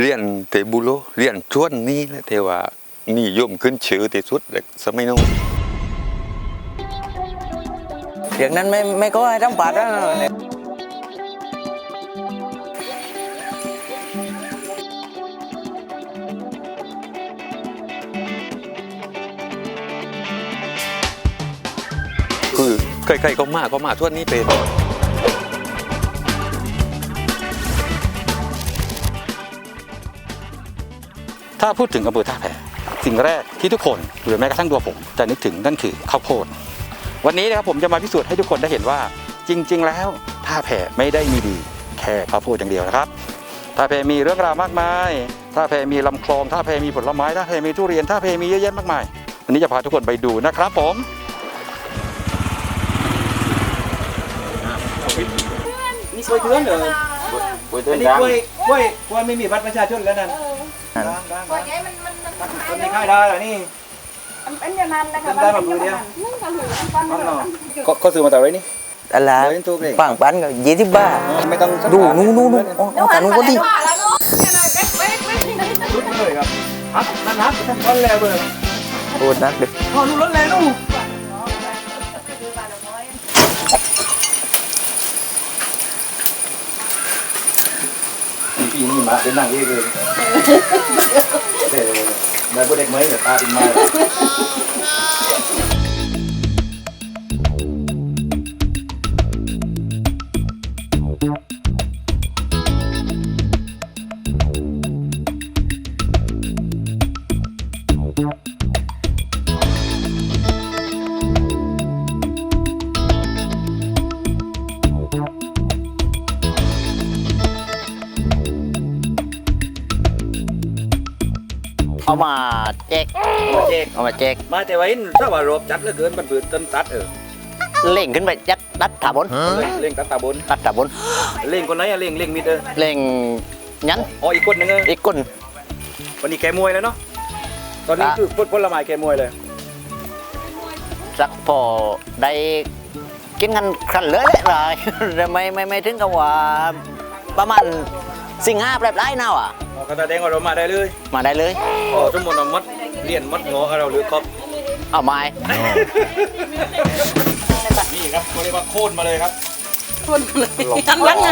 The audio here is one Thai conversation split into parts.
เรียนเตบุโลเรียนชวนนี้แหละเทว่านิยมขึ้นชื่อที่สุดเลยสมัยนู้นเรื่องนั้นไม่ไม่ก็ให้ทั้งปัดนะคือใครๆก็มาก็มาชวนนี้เป็น ถ้าพูดถึงอำเภอท่าแพสิ่งแรกที่ทุกคนหรือแม้กระทั่งตัวผมจะนึกถึงนั่นคือข้าวโพดวันนี้นะครับผมจะมาพิสูจน์ให้ทุกคนได้เห็นว่า จริง ๆ แล้วท่าแพไม่ได้มีดีแค่ข้าวโพดอย่างเดียวนะครับท่าแพมีเรื่องราวมากมายท่าแพมีลำคลองท่าแพมีผลไม้ท่าแพมีทุเรียนท่าแพมีเยอะแยะมากมายวันนี้จะพาทุกคนไปดูนะครับผมมีกล้วยเทือนเหรอคุยอันนี้กล้วยกล้วยกล้วยไม่มีบัตรประชาชนแล้วนั่นนั่น ดังดังก่ดัอนงนี้มันมันมันมันไม่ค่ายได้เหรอนี่มันเป็นอย่างนั้นนะคะได้แบบมือเดียวนึ่งกะหรี่ปั้นปั้นหน่อจุดก็ก็ซื้อมาแต่ไรนี่อะไรเดี๋ยวถูกเลยปังปันก็ยี่สิบบาทไม่ต้องดูนู่นนู่นนู่นเอาแต่นู่นก็ดิว่าแล้วเนาะเนี่ยนะเบ๊กเบ๊กเบ๊กรุดเลยครับฮักนั่นฮักร้อนแล้วเบอร์โอ้นักเด็กอ๋อนู่นร้อนแล้วนู่น ปีนี้มาเป็นนางเอกเลยแต่นายพวกเด็กไหมแต่ตาเป็นม เอามาแจกเจ๊กเอามาแจกมาแต่ว่าเห็นถ้าว่ารบจัดเหลือเกินมันปืนต้นตัดเออเล่งขึ้นไปยัดตัดถาบนเล่งตัดตาบนตัดถาบนเล่งคนไหนอะเล่งเล่งมิดเออเล่งยันอ๋ออีกคนหนึงเอออีกคนวันนี้แกมวยแล้วเนาะตอนนี้อะคือพลผลไม้แกมวยเลยสักพอได้กินกันขันเลยเลยแต่ไม่ไม่ไม่ถึงกับว่าประมาณสิงห้าแปลบไร่เน่าอะ อ๋อกระตาแดงว่าเรามาได้เลยมาได้เลยอ๋อสมมติเรามัดเรียนมัดงอกับเราหรือครับเอาไม้นี่ครับเขาเรียกว่าโค่นมาเลยครับคนเลยทั้งนั้นไง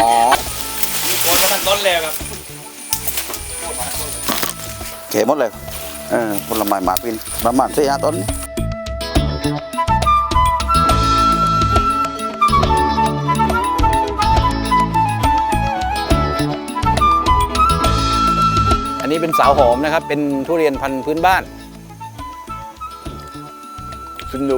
นี่โค่นมาตั้งต้นแล้วครับเขหมดเลยเออผลไม้หมากกินประมาณสี่ห้าต้น นนี้เป็นสาวหอมนะครับ เป็นทุเรียนพันธุ์พื้นบ้านซึ่งดู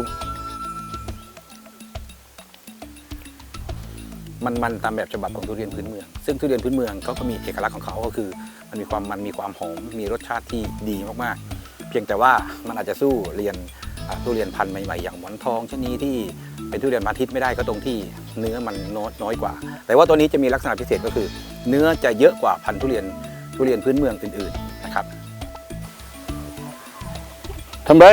มันมันตามแบบฉบับของทุเรียนพื้นเมือง ซึ่งทุเรียนพื้นเมืองเขาก็มีเอกลักษณ์ของเขาก็คือ มันมีความมันมีความหอมมีรสชาติที่ดีมากๆ เพียงแต่ว่ามันอาจจะสู้เรียนอ่าทุเรียนพันธุ์ใหม่ๆ อย่างหมอนทองชะนีที่เป็นทุเรียนมาทิตย์ไม่ได้ก็ตรงที่เนื้อมันน้อยน้อยกว่า แต่ว่าตัวนี้จะมีลักษณะพิเศษก็คือ เนื้อจะเยอะกว่าพันธุ์ทุเรียน ทุเรียนพื้นเมืองอื่นๆนะครับทำไร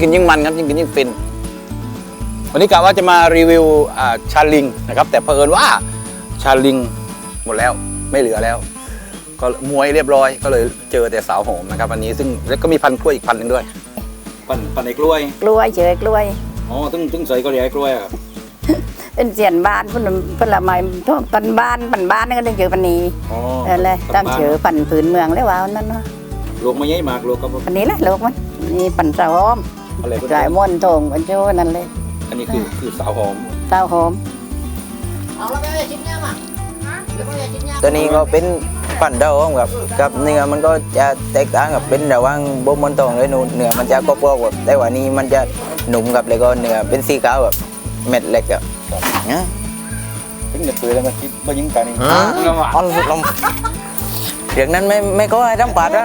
กินยิ่งมันครับยิ่งกินยิ่งฟิน วันนี้กะว่าจะมารีวิวอ่าชาลิงนะครับ แต่เผอิญว่าชาลิงหมดแล้วไม่เหลือแล้ว ก็มวยเรียบร้อย ก็เลยเจอแต่สาวโหมนะครับวันนี้ซึ่งแล้วก็มีพันธุ์กล้วยอีกพันธุ์หนึ่งด้วยปั่นปั่นไอ้กล้วย กล้วยเฉยกล้วยอ๋อตึ้งตึ้งใส่ก็เรียกไอ้กล้วยอะครับเป็นเสียนบ้านพุ่นพุ่นละไม้ทั่วปันบ้านปันบ้านนี่ก็ต้องเจอปันนี้อ๋อเออเลยตั้งเฉอปันผืนเมืองเลยว่าวันนั้นเนาะลูกไม่ใหญ่มากลูกก็ปันนี้แหละลูกมันนี่ปันสะหอม อะไรพวกสายนี้ม่วนโถงมันโชนั่นเลยอันนี้คือคือสาวหอม เต้าหอมตัวนี้ก็เป็นปั่นเดาครับกับกับเนื้อมันก็จะแตกต่างกับเป็นระหว่างบมมอนทองเลยนูนเนื้อมันจะกรอบๆแบบแต่ว่านี้มันจะหนุ่มกับแล้วก็เนื้อเป็นสีขาวแบบเม็ดเล็กอะนะ ถึงจะเปื่อยแล้วมาคิดว่ายิงกันนี่อ๋อลมเรื่องนั้นไม่ไม่ก็ให้ทำปาดนะ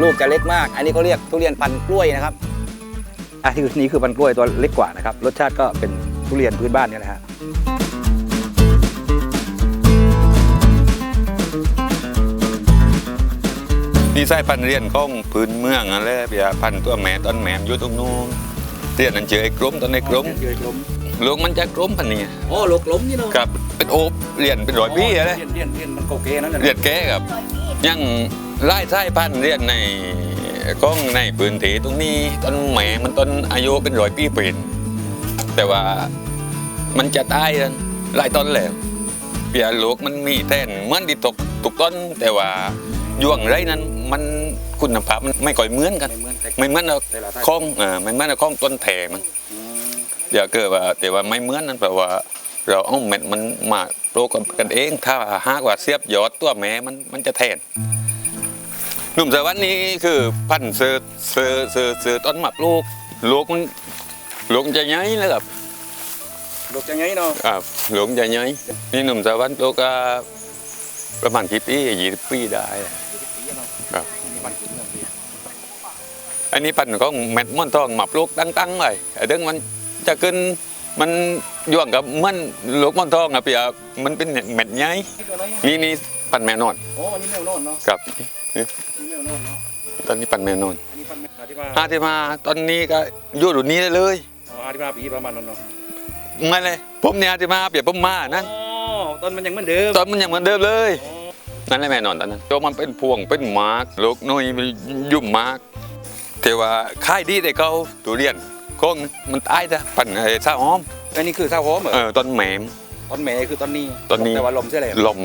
ลูกจะเล็กมาก อันนี้เขาเรียกทุเรียนพันธุ์กล้วยนะครับอันนี้คือพันธุ์กล้วยตัวเล็กกว่านะครับ รสชาติก็เป็นทุเรียนพื้นบ้านเนี่ยแหละฮะนี่ใส่พันธุ์เรียนของพื้นเมืองอะไรเปียพันธุ์ตัวแม่ต้นแหมมอยู่ตรงนู้นเรียนนั่นเจอไอ้กลมต้นไอ้กลมเยกลมลูกมันจะกลมพันนี้โอ้ลูกลมนี่เนาะกับเป็นโอบเรียนเป็นร้อยปีอะไรเรียนเรียนเรียนมันโกเกนั่นแหละเรียนแก้กับยัง ไล่ไส้พันธุ์เรียนในกล้องในพื้นที่ตรงนี้ต้นแหมมันต้นอายุเป็นร้อยปีเป็นแต่ว่ามันจะตายกันหลายต้นแล้วเปียลูกมันมีแท่นเหมือนที่ตกตุกต้น แต่ว่ายวงไรนั้นมันคุณภาพมันไม่ค่อยเหมือนกัน ไม่เหมือนแต่ไม่เหมือนเอาแต่ละไส้ข้องอ่าไม่เหมือนเอาข้องต้นแถมันอืมเดี๋ยวเกิดว่าแต่ว่าไม่เหมือนนั้นแปลว่า เราเอาเม็ดมันมาโปรกับกันเอง ถ้าหากว่าเสียบยอดตัวแม่มันมันจะแทน หนุ่มสวัสดิ์นี้คือพันธุ์เสือเสือเสือเสือต้นหมักลูกลูกมันลูกมันจะใหญ่นะครับลูกจะไงเนาะอ่าลูกมันจะใหญ่นี่หนุ่มสวัสดิ์ลูกก็ประมาณกี่ปียี่สิบปีได้ครับอันนี้พันธุ์ของเม็ดม่อนทองหมับลูกตั้งๆเลยไอ้เรื่องมันจะขึ้นมันย่วงกับมันลูกม่อนทองอะเปียมันเป็นเม็ดใหญ่ตัวน้อยนี่นี่พันธุ์แม่นอนโอ้อันนี้แมวโน่นเนาะกับ นี่แมวโน่นเนาะตอนนี้พันธุ์แม่นอนอันนี้พันอาทิมาอาที่มาตอนนี้ก็อยู่รุ่นนี้ได้เลยอ๋ออาทิมาปีประมาณนั้นเนาะไม่เลยผมเนี่ยอาที่มาเปียผมมานั่นอ๋อต้นมันยังเหมือนเดิมตอนมันยังเหมือนเดิมเลยอ๋อนั่นแหละแม่นอนตอนนั้นตัวมันเป็นพวงเป็นหมากลูกน้อยมันยุ่มหมากแต่ว่าค่ายดีแต่เขาตัวเรียนคงมันตายจ้ะพันธุ์ไอ้ซาหอมอันนี้คือข้าวหอมเหรอเออต้นแหมมต้นแม่คือต้นนี้ต้นนี้แต่ว่าลมเสียเลยลม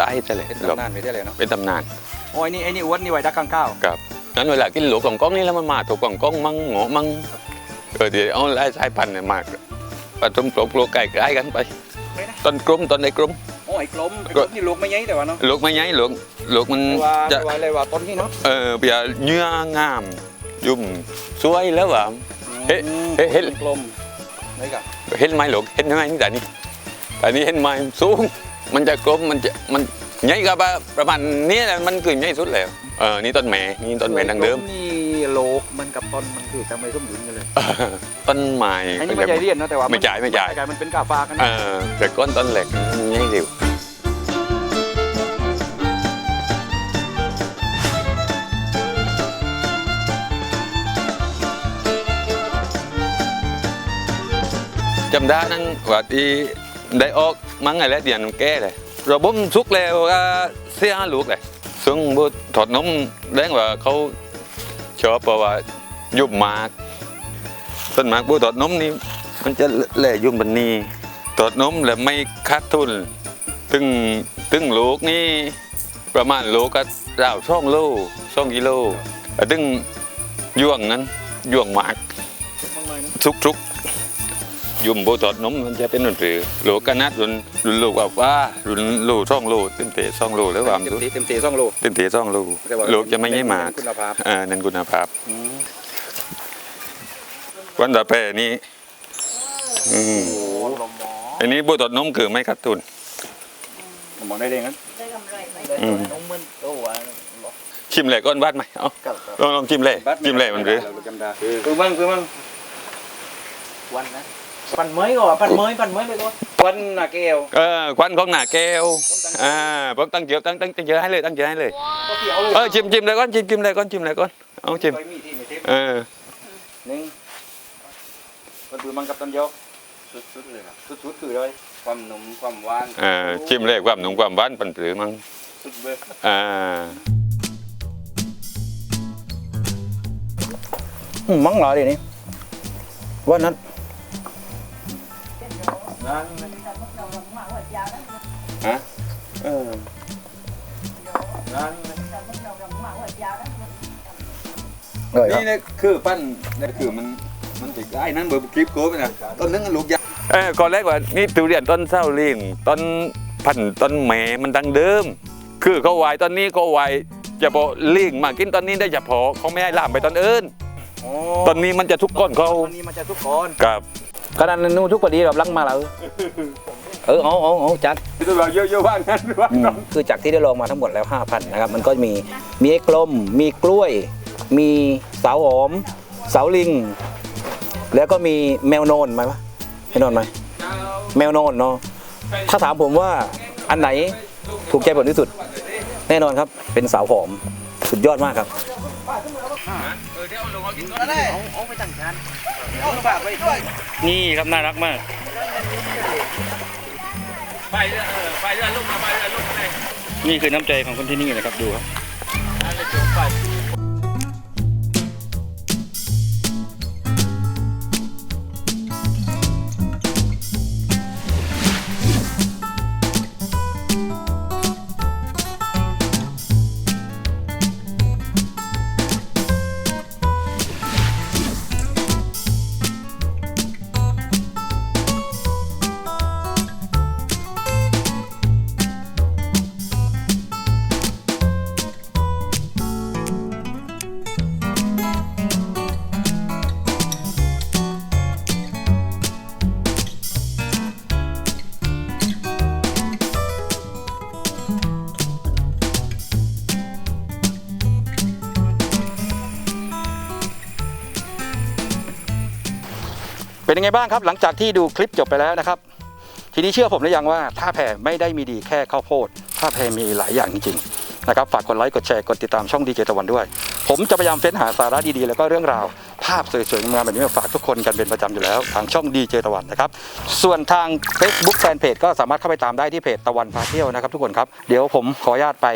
ตายจะเลยเป็นลมตำนานไปได้เลยเนาะเป็นตำนาน โอ้ยนี่ไอ้นี่อ้วนนี่ไว้ดักข้างข้าวครับนั้นเวลากินหลูกของกล้องนี่แล้วมันมาถูกของกล้องมั่งหงอมั่งเออเดี๋ยวเอาไล่สายพันธุ์เนี่ยมากผสมปลกปลกไก่ไก่กันไปต้นกลมต้นไอ้กลมโอ้ยกลมไอ้กลมนี่ลูกไม่ใหญ่แต่ว่าเนาะลูกไม่ใหญ่ลูกลูกมันแต่ว่าจะแต่ว่าอะไรว่าต้นนี้เนาะเออเปียเนื้องาม ยุ่มสวยแล้วว่าเฮ้อืมเฮ้เฮ้กลมนี่กับเห็นไหมลูกเห็นไหมแต่นี่แต่นี่เห็นไหมสูงมันจะกลมมันจะมัน ใหญ่กับประมาณนี้แหละมันคือใหญ่สุดแล้วเออนี่ต้นแม่นี่ต้นแม่ดังเดิมนี่โลกมันกับต้นมันคือจะไม่สมดุลกันเลยต้นไม้อันนี้ไม่ใช่เรียนนะแต่ว่าไม่จ่ายไม่จ่ายกลายมันเป็นกาฟ้ากันเอนะอแต่ก้นต้นเหล็กมันง่ายเร็วจำได้นั่นว่าที่ได้ออกมั้งไงแล้วเดียนแก้เลยเราบ่มสุกแล้วก็เสียลูกเลยซึ่งบุถอดนมแรงว่าเขาชอบเพราะว่ายุบมากต้นหมากบุถอดนมนี่มันจะแหล่ยุ่มบันนี้ถอดนมแล้วไม่ขาดทุนตึงตึงลูกนี่ประมาณโลก็ราวช่องโลช่องกิโลแต่ตึงย่วงนั้นย่วงหมากทุกทุกๆ ยุ่มโบตอดนมมันจะเป็นรุ่นหรือโลกนัดรุ่นรุ่นโลกว่าว่ารุ่นโลช่องโลเต็มเตะช่องโลแล้วว่าเต็มที่เต็มที่สองโลเต็มเตะช่องโลแต่ว่าโลกจะไม่ใช่หมากคุณภาพเออนั่นคุณภาพอืมวันต่อไปนี่อืมโอ้ลมหมออันนี้โบตอดนมคือไม่ขาดทุนผมมองได้เด้งั้นอืมน้องมันโอ้ว่าชิมเลยก้อนบ้านไหมเอาลองลองชิมเลยชิมเลยมันหรือจำได้คือมั่งคือมั่งวันนะ ปั่นเมยก่อนปั่นเมยปั่นเมยไปก่อนวันนาแก้วเออควันของหนาแก้วอ่าผมตั้งเจียวตั้งตั้งตั้งเจียวให้เลยตั้งเจียวให้เลยก็เขียวเลยเออชิมชิมเลยก้อนชิมชิมเลยก้อนชิมเลยก้อนเอาชิมไปมีที่มีเทปเออหนึ่งมันคือมังกับตันยกสุดๆเลยครับสุดๆคือเลยความหนุ่มความหวานเออชิมเลยความหนุ่มความหวานปันปรือมั้งสุดเบอร์อ่ามังเหรอเดี๋ยวนี้วันนั้น ฮะเออนั่นเลยครับนี่เนี่ยคือปั้นนี่คือมันมันติดได้นั่นเบอร์คลิปโก้ไปนะต้นนึงลูกยาเออก่อนแรกว่านี่ทุเรียนต้นเศร้าลิงต้นพันธุ์ต้นแหมมันดังเดิม คือเขาไว้ตอนนี้ก็ไว้เฉพาะลิงมากินตอนนี้ได้เฉพาะเขาไม่ให้ลามไปตอนอื่นตอนนี้มันจะทุกก้อนเขาตอนนี้มันจะทุกคนกับ ขนาดนู้นทุกคนดีเราลังมาแล้วเออเอาเอาเอาจัดตัวเราเยอะๆบ้างนั้นว่าอืมคือจากที่ได้ลองมาทั้งหมดแล้ว 5,000นะครับมันก็มีมีไอ้กลม มีกล้วย มีเสาหอม เสาลิง แล้วก็มีแมวโนนไหมวะให้นอนไหมแมวโนนเนาะถ้าถามผมว่าอันไหนถูกใจผมที่สุด แน่นอนครับเป็นเสาหอมสุดยอดมากครับ นี่ครับน่ารักมาก ไปเรื่อยไปเรื่อยลูกมาไปเรื่อยลูกมาเลยนี่คือน้ำใจของคนที่นี่นะครับดูครับ เป็นยังไงบ้างครับ หลังจากที่ดูคลิปจบไปแล้วนะครับ ทีนี้เชื่อผมหรือยังว่าท่าแพไม่ได้มีดีแค่ข้าวโพดท่าแพมีหลายอย่างจริงๆนะครับฝากกดไลค์กดแชร์กดติดตามช่องดีเจตะวันด้วย ผมจะพยายามเฟ้นหาสาระดีๆ แล้วก็เรื่องราว ภาพสวยๆงามแบบนี้มาฝากทุกคนกันเป็นประจำอยู่แล้ว ทางช่องดีเจตะวันนะครับส่วนทาง Facebook Fanpage ก็สามารถเข้าไปตามได้ที่เพจตะวันพาเที่ยวนะครับ ทุกคนครับเดี๋ยวผมขออนุญาตไป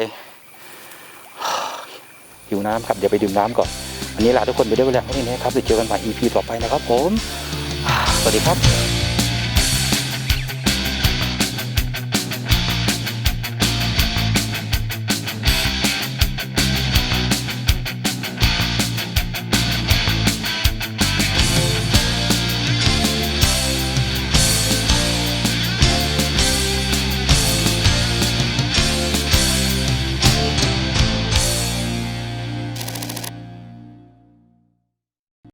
หิวน้ำครับเดี๋ยวไปดื่มน้ำก่อนวันนี้ลาทุกคนไปด้วยเวลาเท่านี้นะครับเดี๋ยวเจอกันใหม่ EP ต่อไปนะครับผม วัสดีครับ